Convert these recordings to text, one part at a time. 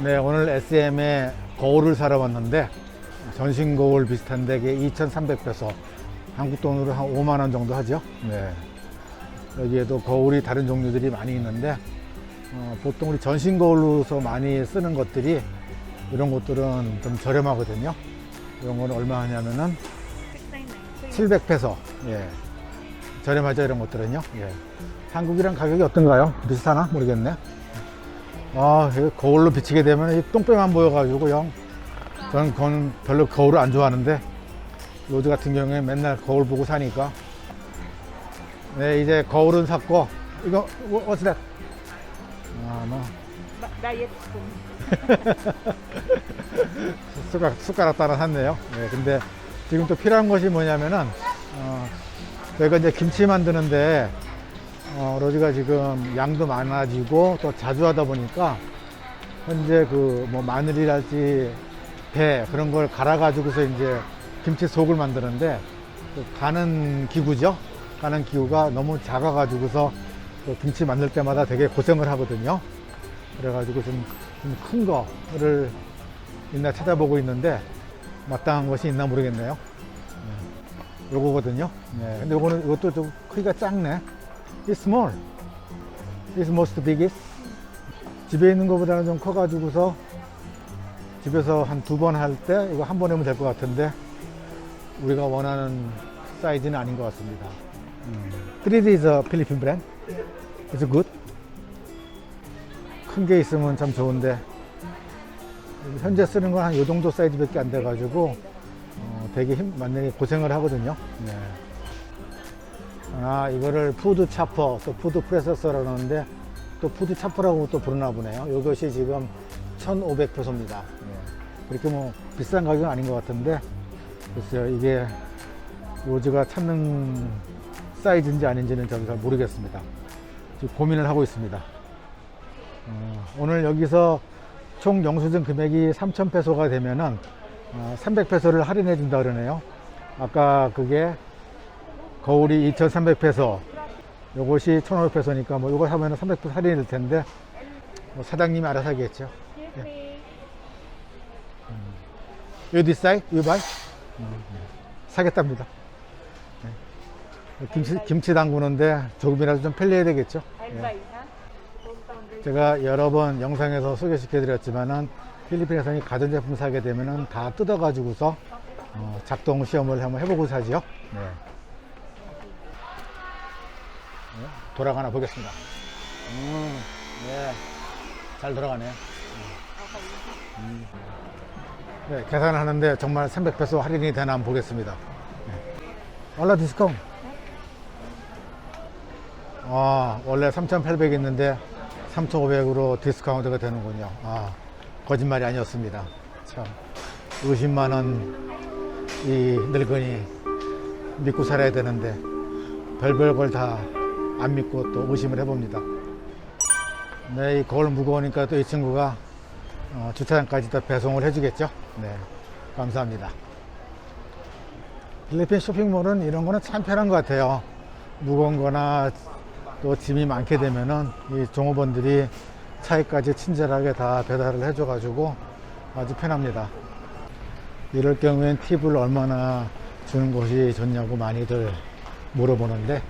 네, 오늘 SM에 거울을 사러 왔는데 전신 거울 비슷한데 이게 2,300페소. 한국 돈으로 한 5만 원 정도 하죠. 네. 여기에도 거울이 다른 종류들이 많이 있는데 어, 보통 우리 전신 거울로서 많이 쓰는 것들이 이런 것들은 좀 저렴하거든요. 이런 거는 얼마 하냐면은 700페소. 예. 저렴하죠, 이런 것들은요. 예. 한국이랑 가격이 어떤가요? 비슷하나? 모르겠네. 아, 거울로 비치게 되면 이 똥배만 보여가지고 형. 저는 그건 별로 거울을 안 좋아하는데 요즘 같은 경우에 맨날 거울 보고 사니까 네 이제 거울은 샀고 이거 what's that? 아, 뭐 다이어트. 숟가락, 숟가락 따라 샀네요. 네, 근데 지금 또 필요한 것이 뭐냐면은, 어, 저희가 이제 김치 만드는데, 어, 로지가 지금 양도 많아지고 또 자주 하다 보니까, 현재 그 뭐 마늘이랄지 배 그런 걸 갈아 가지고서 이제 김치 속을 만드는데, 그 가는 기구죠. 가는 기구가 너무 작아 가지고서 또 김치 만들 때마다 되게 고생을 하거든요. 그래가지고 좀 큰 거를 있나 찾아보고 있는데 마땅한 것이 있나 모르겠네요. 네. 요거거든요. 네. 근데 요거는 이것도 좀 크기가 작네. It's small. It's most biggest. 집에 있는 것보다는 좀 커가지고서 집에서 한 두 번 할 때 이거 한 번 하면 될 것 같은데 우리가 원하는 사이즈는 아닌 것 같습니다. 음. 3D is a Philippine brand. It's good. 큰 게 있으면 참 좋은데 현재 쓰는 건 한 요 정도 사이즈밖에 안 돼가지고 어, 되게 힘, 많이 고생을 하거든요. 네. 아 이거를 푸드 차퍼 또 푸드 프레서서라고 하는데 또 푸드 차퍼라고 또 부르나 보네요. 이것이 지금 1,500페소입니다. 그렇게 뭐 비싼 가격은 아닌 것 같은데 글쎄요 이게 로즈가 찾는 사이즈인지 아닌지는 저는 잘 모르겠습니다. 지금 고민을 하고 있습니다. 어, 오늘 여기서 총 영수증 금액이 3,000페소가 되면은 어, 300페소를 할인해 준다 그러네요. 아까 그게 거울이 2,300페소, 요것이 1,500페소니까 뭐 요거 사면은 300페소 할인이 될 텐데 뭐 사장님이 알아서 하겠죠. You decide, you buy. 음, 네. 사겠답니다. 네. 김치, 김치 담그는데 조금이라도 좀 편리해야 되겠죠. 예. 제가 여러 번 영상에서 소개시켜 드렸지만은 필리핀에서 이 가전제품 사게 되면은 다 뜯어가지고서 어, 작동 시험을 한번 해보고 사지요. 네. 네, 돌아가나 보겠습니다. 음, 네. 잘 돌아가네요. 음. 네, 계산하는데 정말 300페소 할인이 되나 한번 보겠습니다. 네. 얼라 디스카운트. 아, 원래 3,800 있는데 3,500으로 디스카운트가 되는군요. 아, 거짓말이 아니었습니다. 참, 50만 원이 늙은이 믿고 살아야 되는데 별별 걸 다 안 믿고 또 의심을 해봅니다. 네, 이 거울 무거우니까 또 이 친구가 어, 주차장까지 다 배송을 해주겠죠. 네, 감사합니다. 필리핀 쇼핑몰은 이런 거는 참 편한 것 같아요. 무거운 거나 또 짐이 많게 되면은 이 종업원들이 차에까지 친절하게 다 배달을 해줘가지고 아주 편합니다. 이럴 경우엔 팁을 얼마나 주는 것이 좋냐고 많이들 물어보는데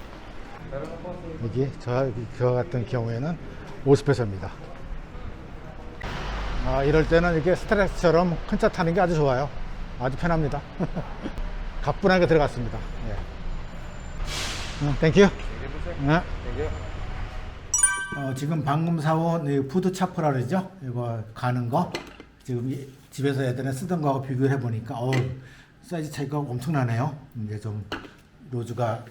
여기 저, 저 같은 경우에는 50페소입니다. 아, 이럴 때는 이렇게 스트레스처럼 큰 차 타는 게 아주 좋아요. 아주 편합니다. 가뿐하게 들어갔습니다. 예. 응, 땡큐. 네. 어, 지금 방금 사온 이 푸드 차퍼라 그러죠? 이거 가는 거. 지금 이- 집에서 예전에 쓰던 거하고 비교해 보니까 어 사이즈 차이가 엄청나네요. 이제 좀 로즈가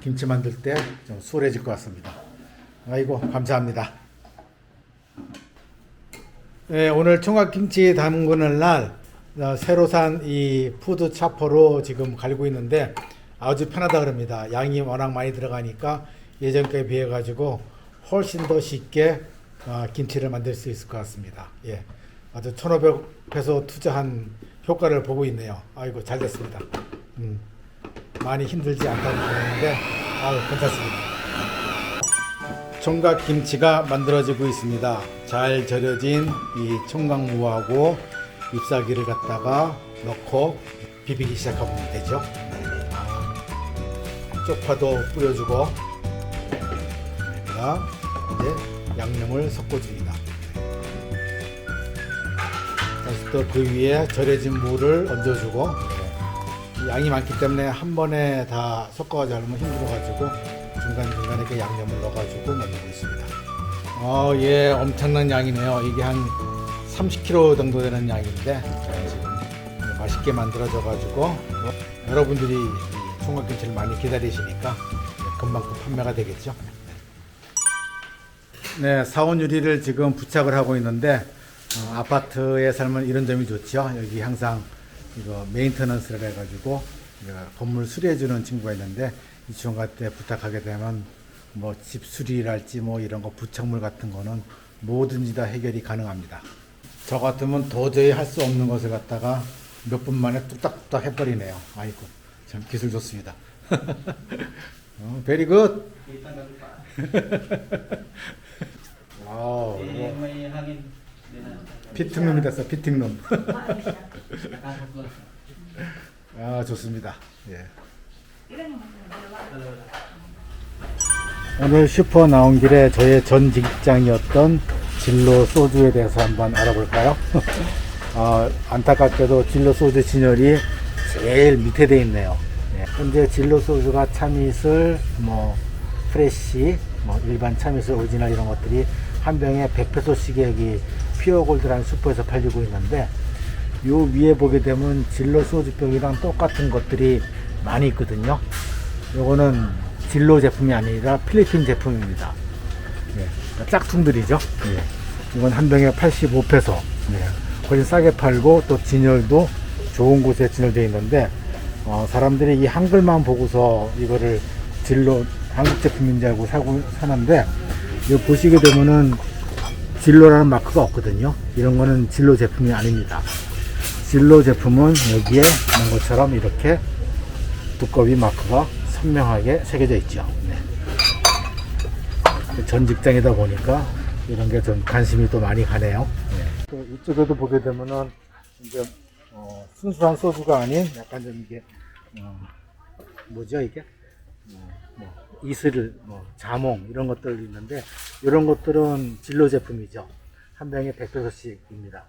김치 만들 때 좀 수월해질 것 같습니다. 아이고 감사합니다. 네, 오늘 총각김치 담그는 날 어, 새로 산 이 푸드 차퍼로 지금 갈고 있는데 아주 편하다 그럽니다. 양이 워낙 많이 들어가니까 예전께 비해 가지고 훨씬 더 쉽게 어, 김치를 만들 수 있을 것 같습니다. 예, 아주 1,500페소 투자한 효과를 보고 있네요. 아이고 잘 됐습니다. 음, 많이 힘들지 않다는 거였는데 아유 괜찮습니다. 총각 김치가 만들어지고 있습니다. 잘 절여진 이 총각무하고 잎사귀를 갖다가 넣고 비비기 시작하면 되죠. 아, 쪽파도 뿌려주고 이제 양념을 섞어줍니다. 다시 또 그 위에 절여진 무를 얹어주고 네. 양이 많기 때문에 한 번에 다 섞어가지고 하면 힘들어가지고 중간중간에 이렇게 양념을 넣어가지고 만들고 있습니다. 어, 예, 엄청난 양이네요. 이게 한 30kg 정도 되는 양인데 네, 지금 맛있게 만들어져가지고 어, 여러분들이 이 총각김치를 많이 기다리시니까 금방 또 판매가 되겠죠. 네, 사원 유리를 지금 부착을 하고 있는데 어, 아파트에 살면 이런 점이 좋죠. 여기 항상 이거 메인터넌스를 해가지고 건물 수리해주는 친구가 있는데 이 친구한테 부탁하게 되면 뭐 집 수리랄지 뭐 이런 거 부착물 같은 거는 뭐든지 다 해결이 가능합니다. 저 같으면 도저히 할 수 없는 것을 갖다가 몇 분 만에 뚝딱뚝딱 해버리네요. 아이고 참 기술 좋습니다. 어, 베리 굿. 와우. Eh, 이 피팅룸이 됐어, 피팅룸. Nakakapagod. 아, 좋습니다. 예. 오늘 슈퍼 나온 길에 저의 전 직장이었던 진로 소주에 대해서 한번 알아볼까요? 어, 안타깝게도 진로 소주 진열이 제일 밑에 돼 있네요. 예. 현재 진로 소주가 참이슬, 뭐 프레시, 뭐 일반 참이슬 오리지널 이런 것들이 한 병에 100페소씩에 여기 피어골드라는 슈퍼에서 팔리고 있는데 요 위에 보게 되면 진로 소주병이랑 똑같은 것들이 많이 있거든요. 요거는 진로 제품이 아니라 필리핀 제품입니다. 예, 그러니까 짝퉁들이죠. 예. 이건 한 병에 85페소. 예. 훨씬 싸게 팔고 또 진열도 좋은 곳에 진열되어 있는데 어, 사람들이 이 한글만 보고서 이거를 진로 한국 제품인 줄 알고 사고 사는데 이거 보시게 되면은 진로라는 마크가 없거든요. 이런 거는 진로 제품이 아닙니다. 진로 제품은 여기에 있는 것처럼 이렇게 두꺼비 마크가 선명하게 새겨져 있죠. 네. 전 직장이다 보니까 이런 게 좀 관심이 또 많이 가네요. 네. 또 이쪽에도 보게 되면은 이제 어, 순수한 소주가 아닌 약간 좀 이게 어, 뭐죠 이게 어, 뭐 이슬, 뭐 자몽 이런 것들 있는데 이런 것들은 진로 제품이죠. 한 병에 100페소씩입니다.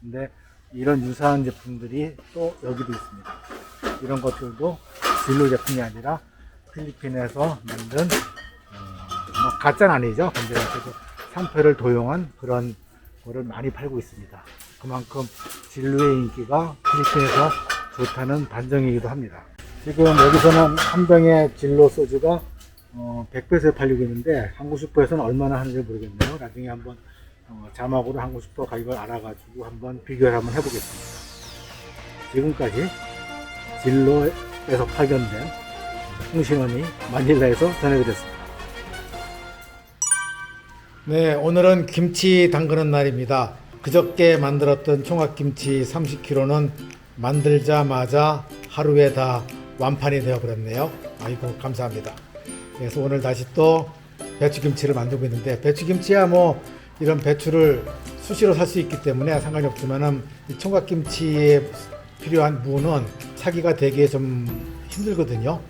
근데 이런 유사한 제품들이 또 여기도 있습니다. 이런 것들도 진로 제품이 아니라 필리핀에서 만든 어, 뭐 가짜는 아니죠. 근데 그래도 상표를 도용한 그런 거를 많이 팔고 있습니다. 그만큼 진로의 인기가 필리핀에서 좋다는 반정이기도 합니다. 지금 여기서는 한 병의 진로 소주가 어, 100배에 팔리고 있는데 한국 슈퍼에서는 얼마나 하는지 모르겠네요. 나중에 한번 어, 자막으로 한국 슈퍼 가격을 알아가지고 한번 비교를 한번 해보겠습니다. 지금까지 진로에서 발견된 홍신원이 마닐라에서 전해드렸습니다. 네, 오늘은 김치 담그는 날입니다. 그저께 만들었던 총각김치 30kg는 만들자마자 하루에 다 완판이 되어버렸네요. 아이고, 감사합니다. 그래서 오늘 다시 또 배추김치를 만들고 있는데 배추김치야 뭐 이런 배추를 수시로 살 수 있기 때문에 상관이 없지만은 이 총각김치에 필요한 무는 사기가 되게 좀 힘들거든요.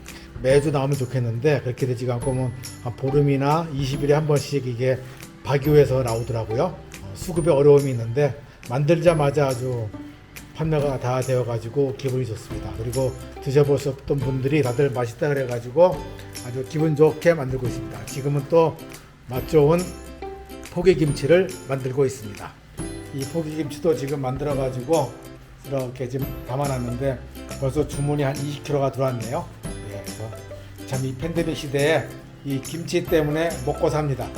매주 나오면 좋겠는데 그렇게 되지가 않고 뭐한 보름이나 20일에 한 번씩 이게 박유해서 나오더라고요. 어, 수급에 어려움이 있는데 만들자마자 아주 판매가 다 되어가지고 기분이 좋습니다. 그리고 드셔보셨던 분들이 다들 맛있다 그래가지고 아주 기분 좋게 만들고 있습니다. 지금은 또 맛 좋은 포기김치를 만들고 있습니다. 이 포기김치도 지금 만들어가지고 이렇게 지금 담아놨는데 벌써 주문이 한 20kg가 들어왔네요. 예, 그래서 참 이 팬데믹 시대에 이 김치 때문에 먹고 삽니다.